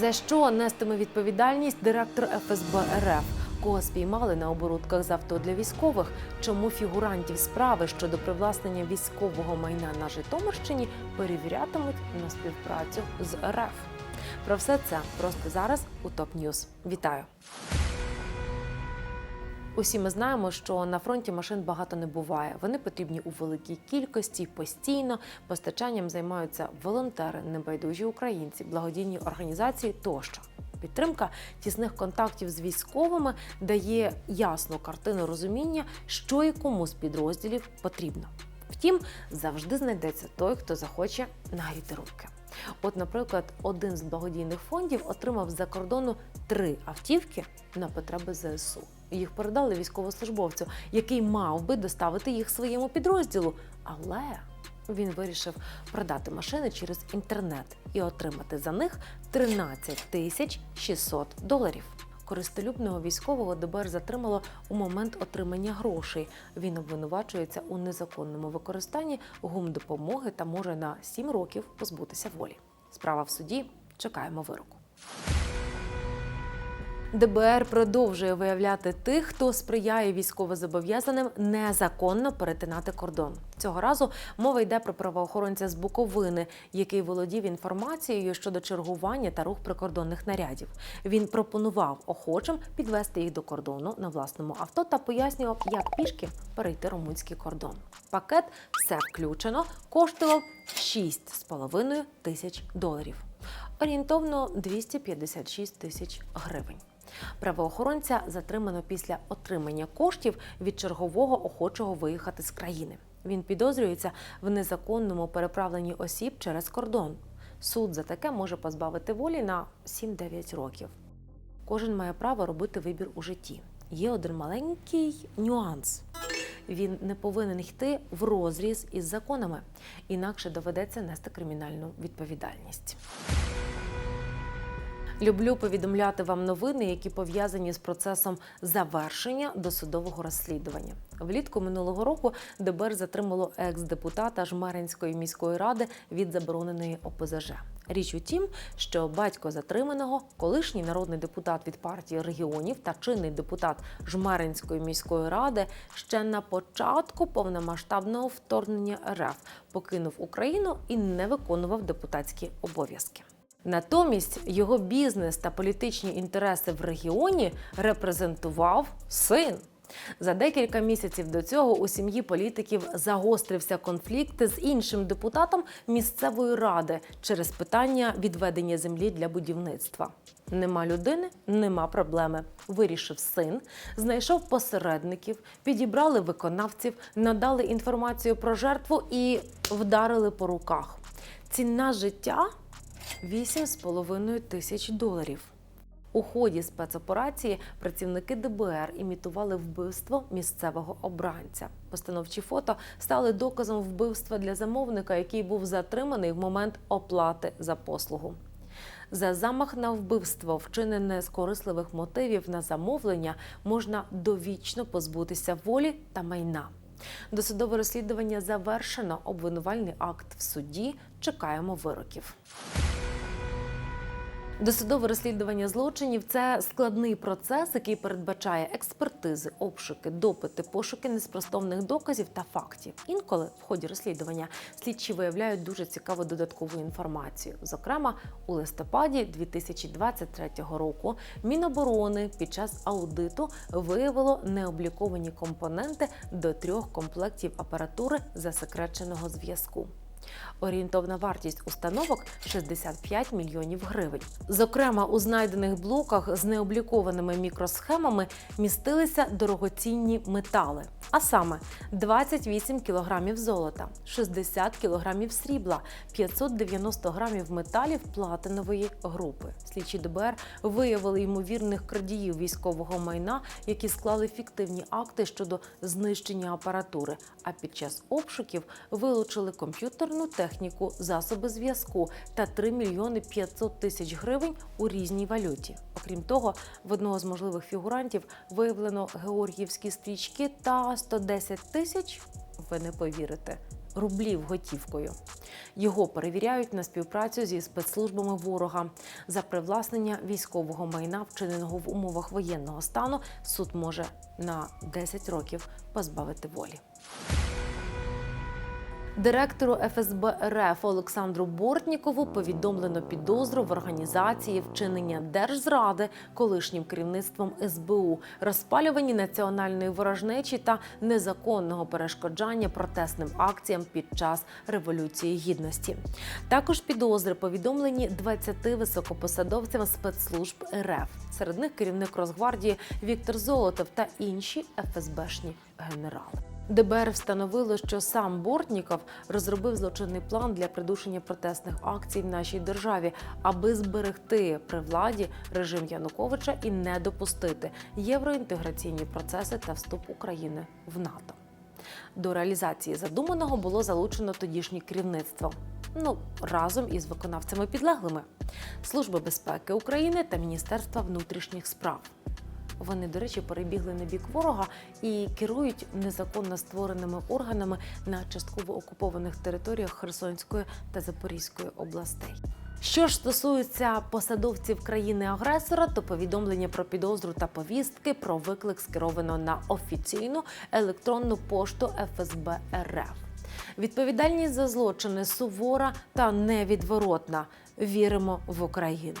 За що нестиме відповідальність директор ФСБ РФ? Кого спіймали на оборудках з авто для військових? Чому фігурантів справи щодо привласнення військового майна на Житомирщині перевірятимуть на співпрацю з РФ? Про все це просто зараз у ТОП Ньюз. Вітаю! Усі ми знаємо, що на фронті машин багато не буває. Вони потрібні у великій кількості постійно. Постачанням займаються волонтери, небайдужі українці, благодійні організації тощо. Підтримка тісних контактів з військовими дає ясну картину розуміння, що і кому з підрозділів потрібно. Втім, завжди знайдеться той, хто захоче нагріти руки. От, наприклад, один з благодійних фондів отримав з-за кордону три автівки на потреби ЗСУ. Їх передали військовослужбовцю, який мав би доставити їх своєму підрозділу. Але він вирішив продати машини через інтернет і отримати за них 13 тисяч 600 доларів. Користолюбного військового ДБР затримало у момент отримання грошей. Він обвинувачується у незаконному використанні гумдопомоги та може на 7 років позбутися волі. Справа в суді. Чекаємо вироку. ДБР продовжує виявляти тих, хто сприяє військовозобов'язаним незаконно перетинати кордон. Цього разу мова йде про правоохоронця з Буковини, який володів інформацією щодо чергування та рух прикордонних нарядів. Він пропонував охочим підвести їх до кордону на власному авто та пояснював, як пішки перейти румунський кордон. Пакет все включено, коштував 6,5 тисяч доларів. Орієнтовно 256 тисяч гривень. Правоохоронця затримано після отримання коштів від чергового охочого виїхати з країни. Він підозрюється в незаконному переправленні осіб через кордон. Суд за таке може позбавити волі на 7-9 років. Кожен має право робити вибір у житті. Є один маленький нюанс. Він не повинен йти в розріз із законами, інакше доведеться нести кримінальну відповідальність. Люблю повідомляти вам новини, які пов'язані з процесом завершення досудового розслідування. Влітку минулого року ДБР затримало екс-депутата Жмеринської міської ради від забороненої ОПЗЖ. Річ у тім, що батько затриманого, колишній народний депутат від партії регіонів та чинний депутат Жмеринської міської ради, ще на початку повномасштабного вторгнення РФ покинув Україну і не виконував депутатські обов'язки. Натомість його бізнес та політичні інтереси в регіоні репрезентував син. За декілька місяців до цього у сім'ї політиків загострився конфлікт з іншим депутатом місцевої ради через питання відведення землі для будівництва. Нема людини, нема проблеми. Вирішив син, знайшов посередників, підібрали виконавців, надали інформацію про жертву і вдарили по руках. Ціна життя 8,5 тисяч доларів. У ході спецоперації працівники ДБР імітували вбивство місцевого обранця. Постановчі фото стали доказом вбивства для замовника, який був затриманий в момент оплати за послугу. За замах на вбивство, вчинене з корисливих мотивів на замовлення, можна довічно позбутися волі та майна. Досудове розслідування завершено. Обвинувальний акт в суді. Чекаємо вироків. Досудове розслідування злочинів це складний процес, який передбачає експертизи, обшуки, допити, пошуки неспростовних доказів та фактів. Інколи в ході розслідування слідчі виявляють дуже цікаву додаткову інформацію. Зокрема, у листопаді 2023 року Міноборони під час аудиту виявило необліковані компоненти до трьох комплектів апаратури засекреченого зв'язку. Орієнтовна вартість установок 65 мільйонів гривень. Зокрема, у знайдених блоках з необлікованими мікросхемами містилися дорогоцінні метали, а саме 28 кілограмів золота, 60 кілограмів срібла, 590 грамів металів платинової групи. Слідчі ДБР виявили ймовірних крадіїв військового майна, які склали фіктивні акти щодо знищення апаратури. А під час обшуків вилучили комп'ютерну техніку, засоби зв'язку та 3 мільйони 500 тисяч гривень у різній валюті. Окрім того, в одного з можливих фігурантів виявлено георгіївські стрічки та 110 тисяч. Ви не повірите. рублів готівкою. Його перевіряють на співпрацю зі спецслужбами ворога. За привласнення військового майна, вчиненого в умовах воєнного стану, суд може на 10 років позбавити волі. Директору ФСБ РФ Олександру Бортнікову повідомлено підозру в організації вчинення держзради колишнім керівництвом СБУ, розпалюванні національної ворожнечі та незаконного перешкоджання протестним акціям під час революції гідності. Також підозри повідомлені 20 високопосадовцям спецслужб РФ. Серед них керівник Росгвардії Віктор Золотов та інші ФСБшні генерали. ДБР встановило, що сам Бортніков розробив злочинний план для придушення протестних акцій в нашій державі, аби зберегти при владі режим Януковича і не допустити євроінтеграційні процеси та вступ України в НАТО. До реалізації задуманого було залучено тодішнє керівництво. Ну разом із виконавцями підлеглими Служби безпеки України та Міністерства внутрішніх справ. Вони, до речі, перебігли на бік ворога і керують незаконно створеними органами на частково окупованих територіях Херсонської та Запорізької областей. Що ж стосується посадовців країни-агресора, то повідомлення про підозру та повістки про виклик скеровано на офіційну електронну пошту ФСБ РФ. Відповідальність за злочини сувора та невідворотна. Віримо в Україну.